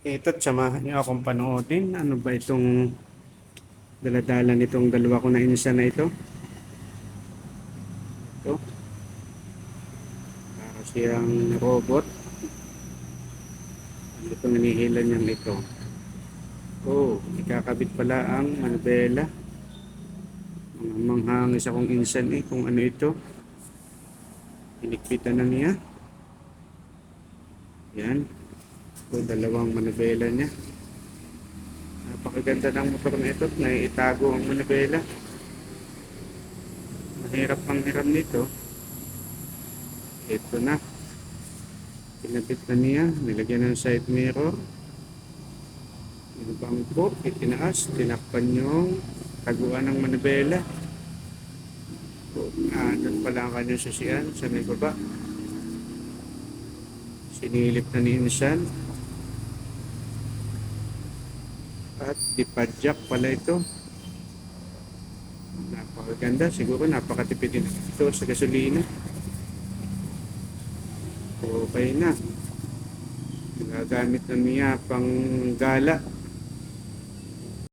Ito't samahan niyo akong panoodin. Ano ba itong daladala nitong dalawa ko na inisa na ito? Ito. Para siyang robot. Ano itong hinihilan niyang ito? Oh, ikakabit pala ang manubela. Manghangis akong insan eh kung ano ito. Inikpitan na niya. Yan. Ito, dalawang manubela niya. Napakaganda ng motor na ito. Naiitago ang manubela. Mahirap ang hiram nito. Ito na. Pinabit na niya. Nilagyan ng side mirror. Yung bangko, itinaas. Tinakpan yung taguan ng manubela. Ah, doon pala ang kanyang sasiyan sa may baba. Sinilip na ni Insan. At dipadjak pala ito. Napakaganda. Siguro napakatipid din ito sa gasolina. Okay na. Gagamit na niya pang gala.